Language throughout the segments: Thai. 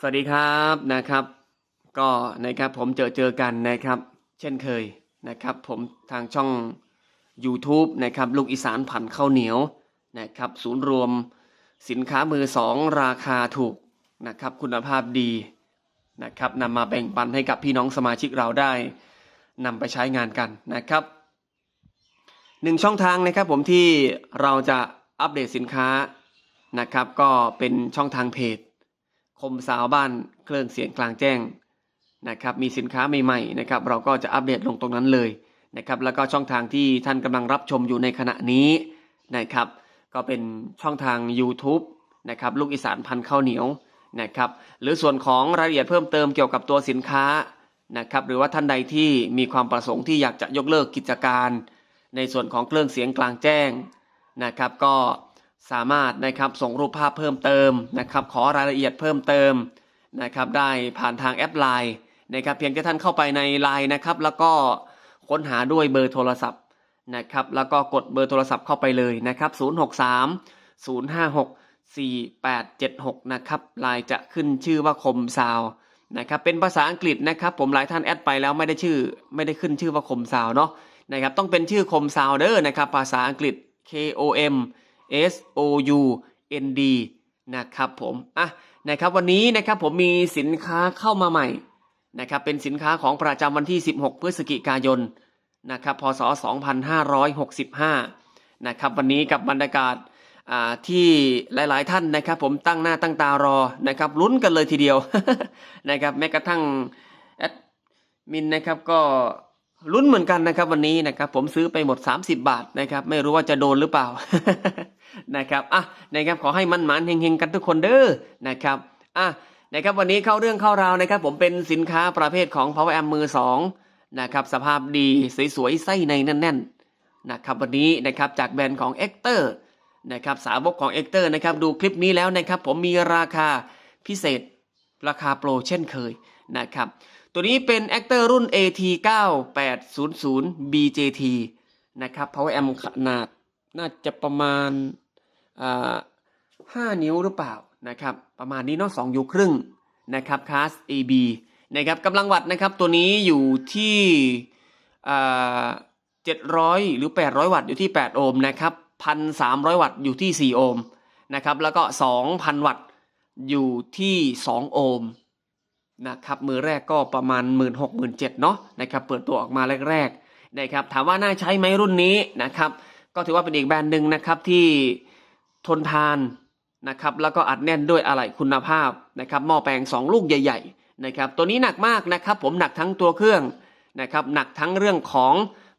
สวัสดีครับนะครับ ก็นะครับผมเจอเจอกันนะครับ เช่นเคยนะครับ ผมทางช่อง YouTube นะครับลูกอีสานผันข้าวเหนียวนะครับ ศูนย์รวมสินค้ามือสองราคาถูกนะครับ คุณภาพดีนะครับนำมาแบ่งปันให้กับพี่น้องสมาชิกเราได้นำไปใช้งานกันนะครับหนึ่งช่องทางนะครับผมที่เราจะอัปเดตสินค้านะครับ ก็เป็นช่องทางเพจ คมสาวบ้านเครื่องเสียงกลางแจ้งนะครับมีสินค้าใหม่ๆนะครับเราก็จะอัปเดตลงตรงนั้นเลยนะครับแล้วก็ช่องทางที่ท่านกำลังรับชมอยู่ในขณะนี้นะครับก็เป็นช่องทาง YouTube นะครับลูกอีสานพันข้าวเหนียวนะครับหรือส่วนของรายละเอียดเพิ่มเติมเกี่ยวกับตัวสินค้านะครับหรือว่าท่านใดที่มีความประสงค์ที่อยากจะยกเลิกกิจการ ในส่วนของเครื่องเสียงกลางแจ้งนะครับก็ สามารถนะครับส่งรูปภาพเพิ่มเติมนะครับ ขอรายละเอียดเพิ่มเติมนะครับ ได้ผ่านทางแอปไลน์นะครับ เพียงแค่ท่านเข้าไปในไลน์นะครับ แล้วก็ค้นหาด้วยเบอร์โทรศัพท์นะครับ แล้วก็กดเบอร์โทรศัพท์เข้าไปเลยนะครับ 063 056 4876 นะครับไลน์จะขึ้นชื่อว่าคมซาวนะครับเป็นภาษาอังกฤษนะครับ ผมหลายท่านแอดไปแล้วไม่ได้ชื่อ ไม่ได้ขึ้นชื่อว่าคมซาวเนาะนะครับต้องเป็นชื่อคมซาวเดอร์นะครับภาษาอังกฤษ K O M S O U N D นะครับผมอะนะครับวันนี้นะครับผมมีสินค้าเข้ามาใหม่นะครับเป็นสินค้าของประจำวันที่ 16 พฤศจิกายนนะครับพศ 2565นะครับวันนี้กับบรรยากาศอ่าที่หลาย ๆ ท่านนะครับ ผมตั้งหน้าตั้งตารอนะครับลุ้นกันเลยทีเดียวนะครับแม้กระทั่งแอดมินนะครับก็ลุ้นเหมือนกันนะครับวันนี้นะครับผมซื้อไปหมด 30 บาทนะครับไม่รู้ว่าจะโดนหรือเปล่า นะครับอะนะครับขอให้มันหมานเฮงๆกันทุกคนเด้อนะครับอะนะครับวันนี้เข้าเรื่องเข้าราวนะครับผมเป็นสินค้าประเภทของ power amp มือสองนะครับสภาพดีสวยๆไส้ในแน่นๆนะครับวันนี้นะครับจากแบรนด์ของ e อ t e r นะครับสาวกของ e อ t e r นะครับดูคลิปนี้แล้วนะครับผมมีราคาพิเศษราคาโปรเช่นเคยนะครับตัวนี้เป็น a c t o r รุ่น AT 9800 BJT นะครับ power amp ขนาด น่าจะประมาณอ่านิ้วหรือเปล่านะครับ ประมาณนี้เนาะ2ยูครึ่งนะครับคลาส AB นะครับกำลังวัตต์นะครับตัวนี้อยู่ที่อ่า700หรือ 800 วัตต์อยู่ที่ 8 โอห์มนะครับ1,300วัตต์อยู่ที่ 4 โอห์มนะครับแล้วก็ 2,000 วัตต์อยู่ที่ 2 โอห์มนะครับมือแรกก็ประมาณ 1 6 0 0 0 1 7เนาะนะครับเปิดตัวออกมาแรกๆนะครับถามว่าน่าใช้ไหมรุ่นนี้นะครับ ก็ถือว่าเป็นอีกแบรนด์หนึ่งนะครับที่ทนทานนะครับแล้วก็อัดแน่นด้วยอะไหล่คุณภาพนะครับหม้อแปลง 2 ลูกใหญ่ ๆ นะครับ ตัวนี้หนักมากนะครับ ผมหนักทั้งตัวเครื่องนะครับหนักทั้งเรื่องของ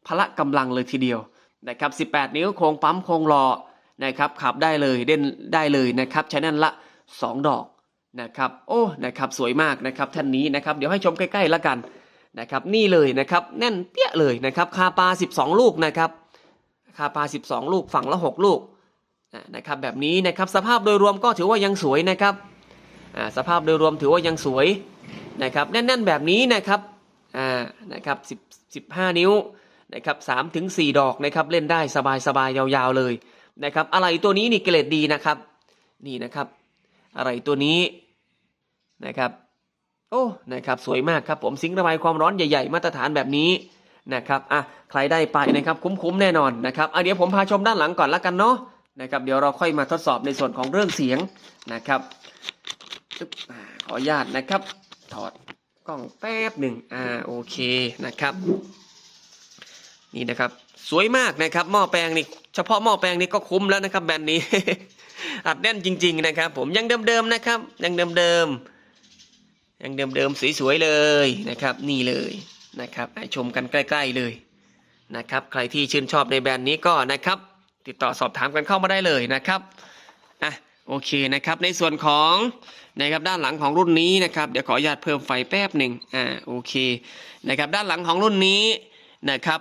พละกำลังเลยทีเดียวนะครับ 18 นิ้วโครงปั๊มโครงล้อนะครับขับได้เลยเด่นได้เลยนะครับใช้นั่นละ 2 ดอกนะครับโอ้นะครับสวยมากนะครับท่านนี้นะครับเดี๋ยวให้ชมใกล้ๆแล้วกันนะครับนี่เลยนะครับแน่นเปี้ยเลยนะครับคาปลา12 ลูกนะครับ คาปา 12 ลูกฝั่งละ 6 ลูกนะครับแบบนี้นะครับสภาพโดยรวมก็ถือว่ายังสวยนะครับสภาพโดยรวมถือว่ายังสวยนะครับแน่นๆแบบนี้นะครับอ่านะครับ10 15 นิ้วนะครับ3ถึง4ดอกนะครับเล่นได้สบายๆยาวๆเลยนะครับอะไรตัวนี้นี่เกรดดีนะครับนี่นะครับ อะไรตัวนี้นะครับโอ้นะครับสวยมากครับผมซิงระบายความร้อนใหญ่ ๆ มาตรฐานแบบนี้ นะครับอะใครได้ไปนะครับคุ้มๆแน่นอนนะครับอะเดี๋ยวผมพาชมด้านหลังก่อนละกันเนาะนะครับเดี๋ยวเราค่อยมาทดสอบในส่วนของเรื่องเสียงนะครับขออนุญาตนะครับถอดกล้องแป๊บหนึ่งอ่าโอเคนะครับ นี่นะครับสวยมากนะครับหม้อแปลงนี่เฉพาะหม้อแปลงนี่ก็คุ้มแล้วนะครับแบรนด์นี้ อัดแน่นจริง ๆ นะครับ ผมยังเดิมๆนะครับยังเดิมๆยังเดิมๆสวยๆเลยนะครับ นี่เลย นะครับให้ชมกันใกล้ ๆเลยนะครับใครที่ชื่นชอบในแบรนด์นี้ก็นะครับ ติดต่อสอบถามกันเข้ามาได้เลยนะครับอะโอเคนะครับในส่วนของนะครับด้านหลังของรุ่นนี้นะครับเดี๋ยวขออนุญาตเพิ่มไฟแป๊บหนึ่งอ่าโอเคนะครับด้านหลังของรุ่นนี้นะครับ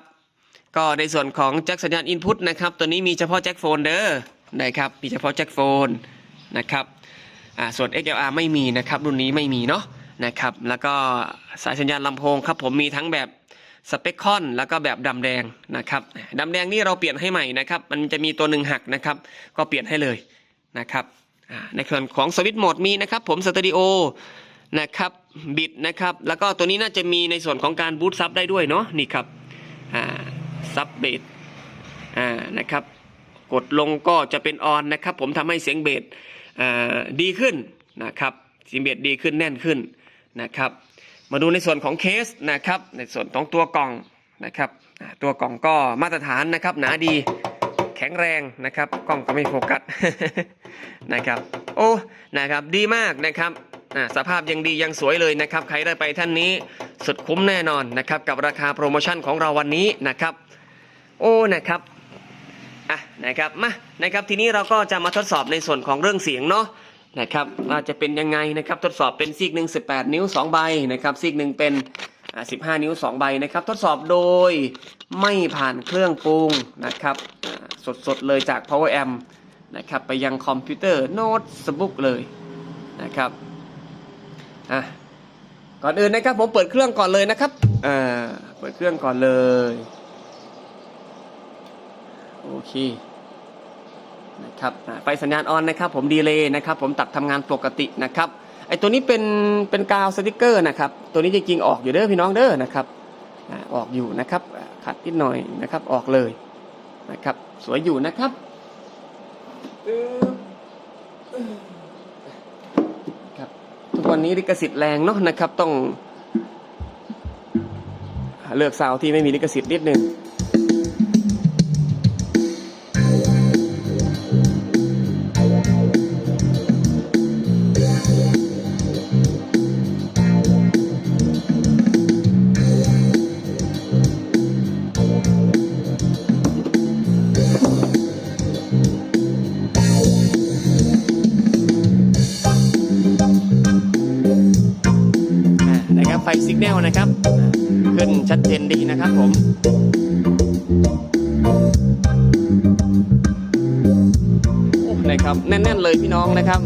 ก็ในส่วนของแจ็คสัญญาณอินพุตนะครับตัวนี้มีเฉพาะแจ็คโฟนเด้อนะครับมีเฉพาะแจ็คโฟนนะครับอ่าส่วน XLR ไม่มีนะครับรุ่นนี้ไม่มีเนาะ นะครับ แล้วก็สายสัญญาณลำโพงครับผมมีทั้งแบบสเปคคอนแล้วก็แบบดำแดงนะครับดำแดงนี่เราเปลี่ยนให้ใหม่นะครับ มันจะมีตัวหนึ่งหักนะครับ ก็เปลี่ยนให้เลยนะครับในส่วนของสวิตช์โหมดมีนะครับ ผมสตูดิโอนะครับบิดนะครับ แล้วก็ตัวนี้น่าจะมีในส่วนของการบูตซับได้ด้วยเนาะนี่ครับซับเบสนะครับ กดลงก็จะเป็นออนนะครับ ผมทำให้เสียงเบสดีขึ้นนะครับเสียงเบสดีขึ้นแน่นขึ้น นะครับ มาดูในส่วนของเคสนะครับ ในส่วนของตัวกล่องนะครับ ตัวกล่องก็มาตรฐานนะครับ หนาดีแข็งแรงนะครับ กล้องก็ไม่โฟกัสนะครับ โอ้นะครับดีมากนะครับสภาพยังดียังสวยเลยนะครับ ใครได้ไปท่านนี้สุดคุ้มแน่นอนนะครับ กับราคาโปรโมชั่นของเราวันนี้นะครับ โอ้นะครับอะนะครับมานะครับทีนี้เราก็จะมาทดสอบในส่วนของเรื่องเสียงเนาะ นะครับว่าจะเป็นยังไงนะครับทดสอบเป็นซีกหนึ่ง18นิ้ว2ใบนะครับซีกหนึ่งเป็นอ่า15นิ้ว2ใบนะครับ ทดสอบโดยไม่ผ่านเครื่องปรุงนะครับสดๆเลยจาก Power Amp นะครับไปยังคอมพิวเตอร์โน้ตบุ๊กเลยนะครับอะก่อนอื่นนะครับผมเปิดเครื่องก่อนเลยนะครับอ่าเปิดเครื่องก่อนเลยโอเค นะครับไฟสัญญาณออนนะครับผมดีเลย์นะครับผมตัดทำงานปกตินะครับไอตัวนี้เป็นเป็นกาวสติกเกอร์นะครับตัวนี้จริงๆออกอยู่เด้อพี่น้องเด้อนะครับออกอยู่นะครับขัดนิดหน่อยนะครับออกเลยนะครับสวยอยู่นะครับครับทุกวันนี้ลิขสิทธิ์แรงเนาะนะครับต้องเลือกซาวที่ไม่มีลิขสิทธิ์นิดนึง ฟสิกแนลนะครับ ขึ้นชัดเจนดีนะครับผมนะครับแน่นๆเลยพี่น้องนะครับ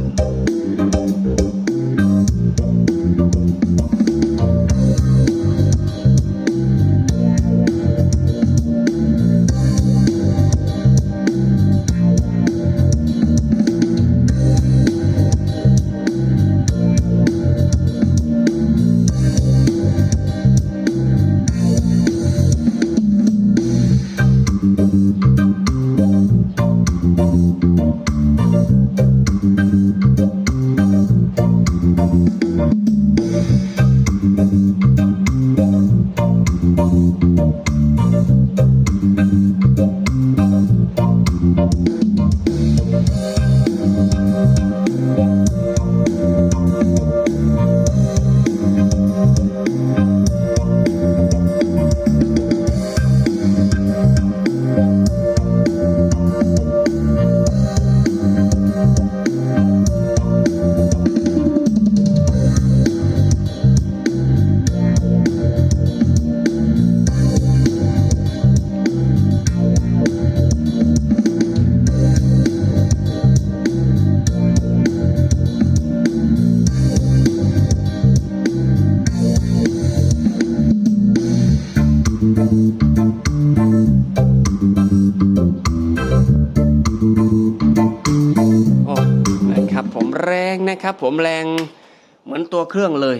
นะครับผมแรงเหมือนตัวเครื่องเลย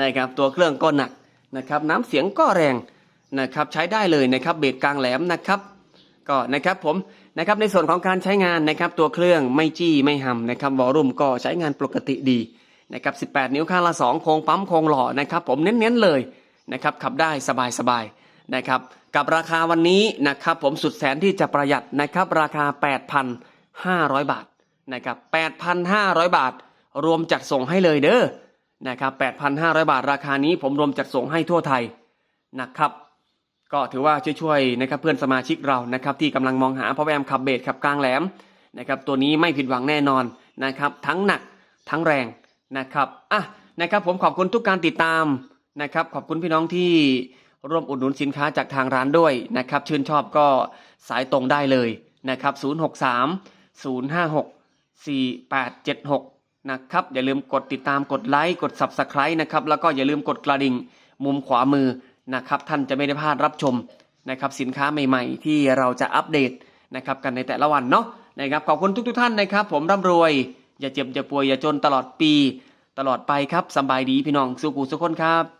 นะครับตัวเครื่องก็หนักนะครับน้ำเสียงก็แรงนะครับใช้ได้เลยนะครับเบสกลางแหลมนะครับก็นะครับผมนะครับในส่วนของการใช้งานนะครับตัวเครื่องไม่จี้ไม่หำนะครับวอลลุ่มก็ใช้งานปกติดีนะครับ18 นิ้วข้างละ 2 โครงปั๊มโครงหล่อนะครับผมเน้นๆเลยนะครับขับได้สบายๆนะครับกับราคาวันนี้นะครับผมสุดแสนที่จะประหยัดนะครับราคา 8,500 บาท นะครับ8,500 บาท รวมจัดส่งให้เลยเด้อนะครับ8,500 บาทราคานี้ผมรวมจัดส่งให้ทั่วไทยนะครับ ก็ถือว่าช่วยๆนะครับเพื่อนสมาชิกเรานะครับที่กำลังมองหาพาวแวมขับเบสขับกลางแหลมนะครับตัวนี้ไม่ผิดหวังแน่นอนนะครับทั้งหนักทั้งแรงนะครับอะนะครับผมขอบคุณทุกการติดตามนะครับขอบคุณพี่น้องที่ร่วมอุดหนุนสินค้าจากทางร้านด้วยนะครับชื่นชอบก็สายตรงได้เลยนะครับ063 056 4876 นะครับ อย่าลืมกดติดตามกดไลค์กด Subscribe นะครับ แล้วก็อย่าลืมกดกระดิ่ง มุมขวามือนะครับ ท่านจะไม่ได้พลาดรับชมนะครับสินค้าใหม่ๆ ที่เราจะอัปเดตนะครับกันในแต่ละวันเนาะนะครับขอบคุณทุกๆ ท่านนะครับ ผมร่ำรวย อย่าเจ็บอย่าป่วยอย่าจนตลอดปี ตลอดไปครับสบายดีพี่น้องสุขุสุขคนครับ